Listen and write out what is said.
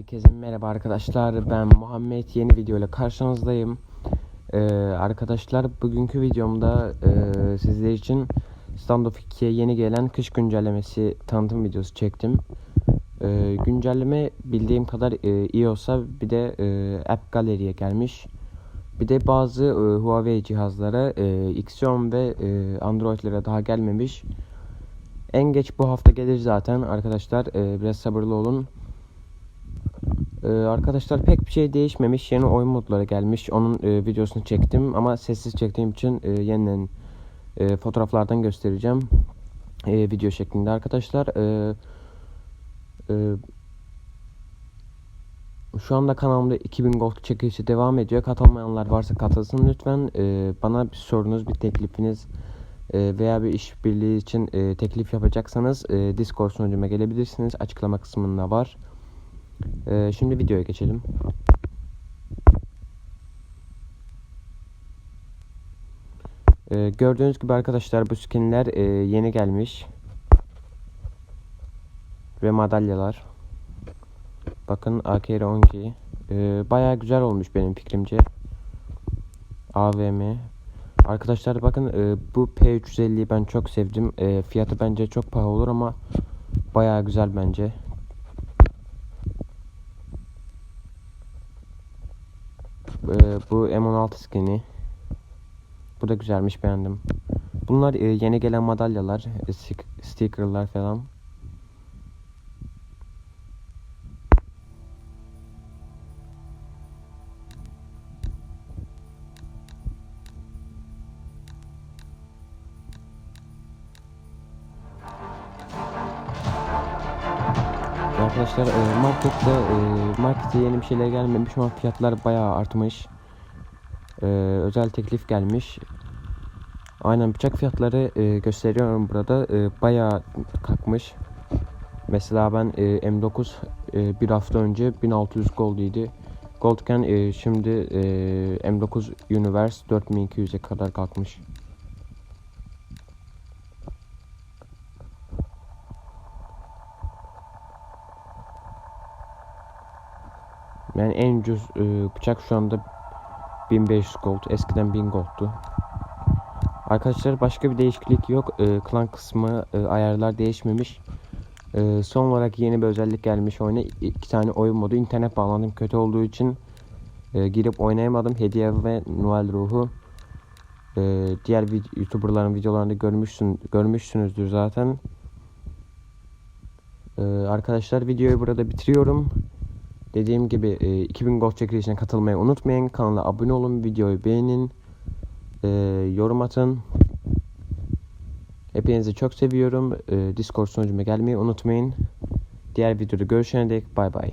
Herkese merhaba arkadaşlar. Ben Muhammed. Yeni video ile karşınızdayım. Ee, Arkadaşlar bugünkü videomda e, sizler için Standoff 2'ye yeni gelen kış güncellemesi tanıtım videosu çektim. Ee, Güncelleme bildiğim kadar e, iyi olsa bir de e, App Gallery'e gelmiş. Bir de bazı e, Huawei cihazlara e, Xeon ve e, Android'lere daha gelmemiş. En geç bu hafta gelir zaten arkadaşlar. E, biraz sabırlı olun ee, arkadaşlar pek bir şey değişmemiş. Yeni oyun modları gelmiş. Onun e, videosunu çektim ama sessiz çektiğim için e, yeniden e, fotoğraflardan göstereceğim. E, video şeklinde arkadaşlar. E, e, şu anda kanalımda 2000 gold çekilişi devam ediyor. Katılmayanlar varsa katılsın lütfen. E, bana bir sorunuz, bir teklifiniz e, veya bir işbirliği için e, teklif yapacaksanız e, Discord sunucuma gelebilirsiniz. Açıklama kısmında var. Ee, şimdi videoya geçelim. Ee, gördüğünüz gibi arkadaşlar bu skinler e, yeni gelmiş. Ve madalyalar. Bakın AKR 12. Ee, Baya güzel olmuş benim fikrimce. AVM. Arkadaşlar bakın e, bu P350'yi ben çok sevdim. E, fiyatı bence çok pahalı olur ama baya güzel bence. Bu M16 skin'i. Bu da güzelmiş beğendim. Bunlar e, yeni gelen madalyalar, e, stickerlar falan. Arkadaşlar e, markette e, markete yeni bir şeyler gelmemiş ama fiyatlar bayağı artmış. E, özel teklif gelmiş. Aynen bıçak fiyatları e, gösteriyorum burada. E, bayağı kalkmış. Mesela ben e, M9 e, bir hafta önce 1600 gold idi. Goldken e, şimdi e, M9 Universe 4200'e kadar kalkmış. Yani en ucuz e, bıçak şu anda 1500 gold. Eskiden 1000 gold'tu. Arkadaşlar başka bir değişiklik yok. E, klan kısmı e, ayarlar değişmemiş. E, son olarak yeni bir özellik gelmiş oyuna. İki tane oyun modu. İnternet bağlantım kötü olduğu için e, girip oynayamadım. Hediye ve Noel ruhu. E, diğer YouTuber'ların videolarında görmüşsün görmüşsünüzdür zaten. E, arkadaşlar videoyu burada bitiriyorum. Dediğim gibi e, 2000 gold çekilişine katılmayı unutmayın. Kanala abone olun, videoyu beğenin, e, yorum atın. Hepinizi çok seviyorum. E, Discord sunucuma gelmeyi unutmayın. Diğer videoda görüşene dek bay bay.